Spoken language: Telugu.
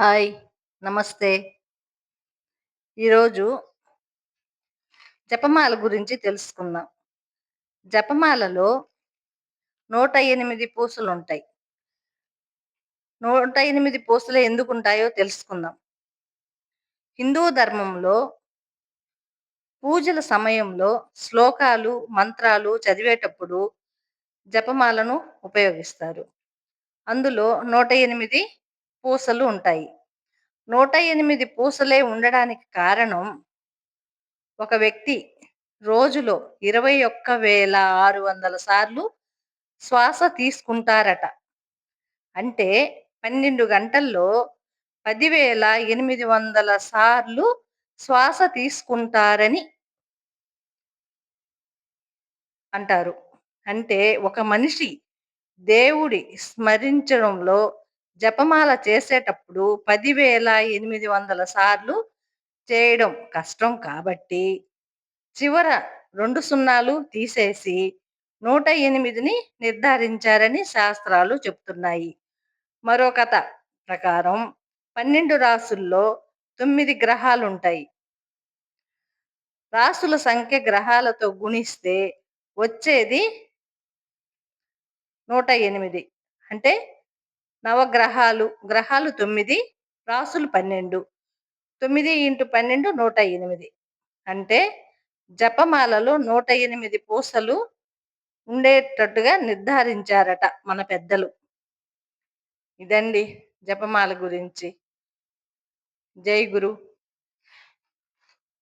హాయ్ నమస్తే. ఈరోజు జపమాల గురించి తెలుసుకుందాం. జపమాలలో నూట ఎనిమిది పూసలు ఉంటాయి నూట ఎనిమిది పూసలు ఎందుకు ఉంటాయో తెలుసుకుందాం. హిందూ ధర్మంలో పూజల సమయంలో శ్లోకాలు మంత్రాలు చదివేటప్పుడు జపమాలను ఉపయోగిస్తారు. అందులో నూట ఎనిమిది పూసలు ఉంటాయి. నూట ఎనిమిది పూసలే ఉండడానికి కారణం ఒక వ్యక్తి రోజులో ఇరవై ఒక్క వేల ఆరు వందల సార్లు శ్వాస తీసుకుంటారట. అంటే పన్నెండు గంటల్లో పదివేల ఎనిమిది వందల సార్లు శ్వాస తీసుకుంటారని అంటారు. అంటే ఒక మనిషి దేవుడి స్మరించడంలో జపమాల చేసేటప్పుడు పదివేల ఎనిమిది వందల సార్లు చేయడం కష్టం కాబట్టి చివర రెండు సున్నాలు తీసేసి నూట ఎనిమిదిని నిర్ధారించారని శాస్త్రాలు చెప్తున్నాయి. మరో కథ ప్రకారం పన్నెండు రాసుల్లో తొమ్మిది గ్రహాలుంటాయి. రాసుల సంఖ్య గ్రహాలతో గుణిస్తే వచ్చేది నూట ఎనిమిది. అంటే నవగ్రహాలు గ్రహాలు తొమ్మిది రాసులు పన్నెండు. తొమ్మిది ఇంటూ పన్నెండు నూట ఎనిమిది. అంటే జపమాలలో నూట ఎనిమిది పూసలు ఉండేటట్టుగా నిర్ధారించారట మన పెద్దలు. ఇదండి జపమాల గురించి. జై గురు.